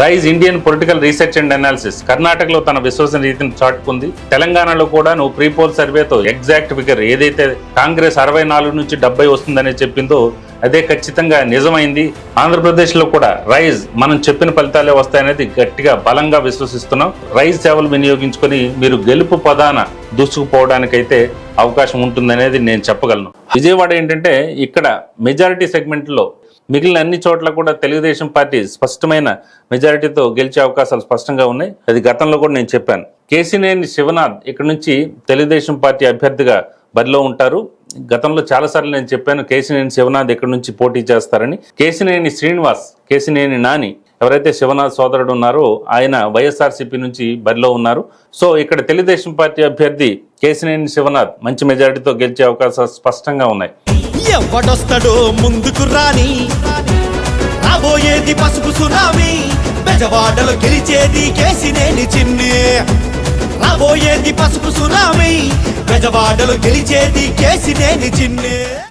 Rise Indian political research and analysis. కర్ణాటకలో తన విశ్వసనీయతను చాటుకుంది. తెలంగాణలో కూడా నువ్వు ప్రీపోల్ సర్వేతో ఎగ్జాక్ట్ ఫిగర్ ఏదైతే కాంగ్రెస్ అరవై నాలుగు నుంచి డెబ్బై వస్తుందని చెప్పిందో అదే ఖచ్చితంగా నిజమైంది. ఆంధ్రప్రదేశ్లో కూడా రైజ్ మనం చెప్పిన ఫలితాలే వస్తాయనేది గట్టిగా బలంగా విశ్వసిస్తున్నాం. రైజ్ సేవలు వినియోగించుకొని మీరు గెలుపు పదాన దూసుకుపోవడానికైతే అవకాశం ఉంటుందనేది నేను చెప్పగలను. విజయవాడ ఏంటంటే ఇక్కడ మెజారిటీ సెగ్మెంట్లో మిగిలిన అన్ని చోట్ల కూడా తెలుగుదేశం పార్టీ స్పష్టమైన మెజారిటీతో గెలిచే అవకాశాలు స్పష్టంగా ఉన్నాయి. అది గతంలో కూడా నేను చెప్పాను. కేసీనేని శివనాథ్ ఇక్కడ నుంచి తెలుగుదేశం పార్టీ అభ్యర్థిగా బరిలో ఉంటారు. గతంలో చాలాసార్లు నేను చెప్పాను కేసినేని శివనాథ్ ఇక్కడ నుంచి పోటీ చేస్తారని. కేసినేని శ్రీనివాస్ కేసినేని నాని ఎవరైతే శివనాథ్ సోదరుడు ఉన్నారో ఆయన వైఎస్ఆర్సీపీ నుంచి బరిలో ఉన్నారు. సో ఇక్కడ తెలుగుదేశం పార్టీ అభ్యర్థి కేసినేని శివనాథ్ మంచి మెజారిటీతో గెలిచే అవకాశాలు స్పష్టంగా ఉన్నాయి. ఎవడొస్తాడో ముందుకు రాని రాబోయేది పసుపు సునామీ బెజవాడలో గెలిచేది కేసినేని చిన్ని. రాబోయేది పసుపు సునామీ. బెజవాడలో గెలిచేది కేసినేని చిన్నే.